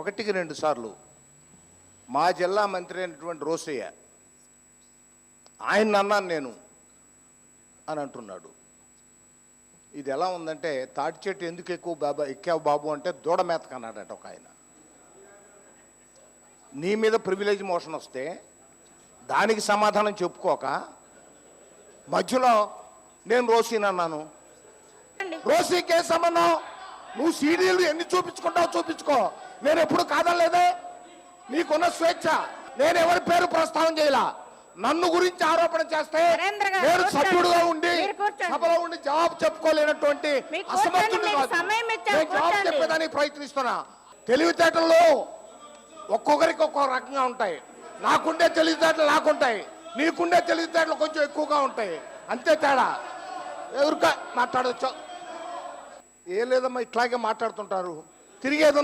ఒకటికి రెండు సార్లు. మా జిల్లా మంత్రి అయినటువంటి రోసయ్య ఆయన అన్నాను నేను అని అంటున్నాడు. ఇది ఎలా ఉందంటే తాటి చెట్టు ఎందుకు ఎక్కువ బాబా ఎక్కావు బాబు అంటే దూడ మేతకన్నాడట ఒక ఆయన. నీ మీద ప్రివిలేజ్ మోషన్ వస్తే దానికి సమాధానం చెప్పుకోక మధ్యలో నేను రోసీనన్నాను రోసీకి ఏ సంబంధం? నువ్వు సీడీలు ఎన్ని చూపించుకుంటావు చూపించుకో. నేను ఎప్పుడు కాదనలేదే. నీకున్న స్వేచ్ఛ. నేను ఎవరి పేరు ప్రస్తావన చేయాల. నన్ను గురించి ఆరోపణ చేస్తే నేను. సభ్యుడుగా ఉండి. సభలో ఉండి జవాబు చెప్పుకోలేనటువంటి అసమర్థుడు జవాబు. చెప్పేదానికి ప్రయత్నిస్తున్నా. తెలివితేటల్లో ఒక్కొక్కరికి ఒక్కో రకంగా ఉంటాయి. నాకుండే తెలివితేటలు నాకుంటాయి. నీకుండే తెలివితేటలు కొంచెం ఎక్కువగా ఉంటాయి. అంతే తేడా. ఎవరికా మాట్లాడవచ్చు ఏ లేదమ్మా ఇట్లాగే మాట్లాడుతుంటారు. తిరిగి ఏదన్నా